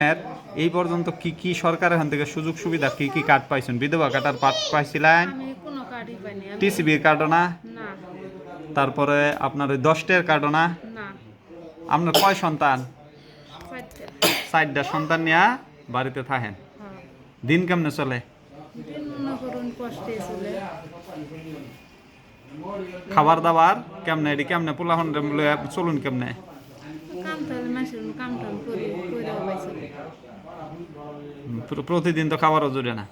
এর এই পর্যন্ত কি কি সরকার এখান থেকে সুযোগ সুবিধা কি কি কার্ড পাইছেন? বিধবা কার্ডার পাট পাইছিলেন? টিসিবির কার্ডও না? তারপরে আপনার ওই দশটের কার্ডও না? আপনার কয় সন্তান? চারটে। সন্তান নিয়ে বাড়িতে থাকেন। হ্যাঁ। দিন কেমনে মনে চলে। খাবার দাবার কেমনে এটি কেমনে? পোলাহন চলুন কেমনে? প্রতিদিন তো খাবারও জুড়ে না।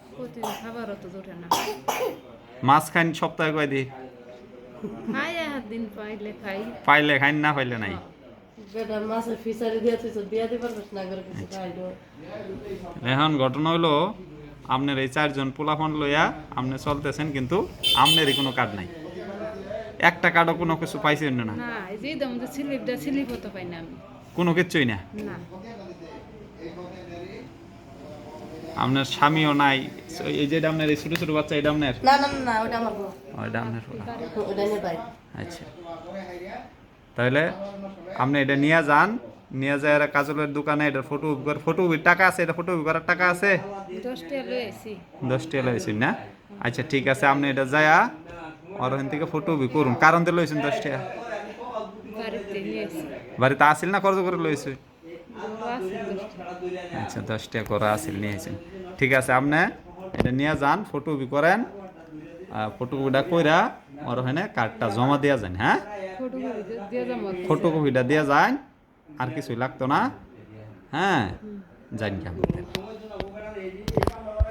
মাছ খাইন সপ্তাহে কয় দি পাইলে খাই খাইন, না পাইলে নাই। দো এখন ঘটনা হলো, আপনার এই চারজন পোলাফন লইয়া আপনি চলতেছেন, কিন্তু আপনারই কোনো কাজ নাই। একটা কার্ডও কোনো কিছু পাইছেন না? না এই যে দাম যে স্লিপটা স্লিপ হতে পাই না আমি। কোনো কিছুই না? না। আপনার স্বামীও নাই। এই যে আপনার এই ছোট ছোট বাচ্চা এটা আপনার? না না না, ওটা আমার আপনার ওটা পাই আচ্ছা। তাহলে আপনি এটা নিয়ে যান। নিয়ে যায় এরা কাজলের দোকানে এটা ফটো ফটো টাকা আছে এটা ফটো করার টাকা আছে? দশটা লই আইছি। দশ টাকা লইছেন না? আচ্ছা ঠিক আছে আপনি এটা যায়া আর ওখান থেকে ফটো করুন। কারণ তো লইছেন দশ টাকা বাড়িতে আসিল না কত করে লইছে? আচ্ছা দশ টাকা করে আসিল নিয়েছেন ঠিক আছে আপনি এটা নিয়ে যান ফটো বি করেন ফটোকপিটা কইরা আর ওখানে কার্ডটা জমা দেওয়া যান হ্যাঁ? দিয়ে ফটোকপিটা দেওয়া যায় আর কিছুই লাগতো না হ্যাঁ? জানি কেমন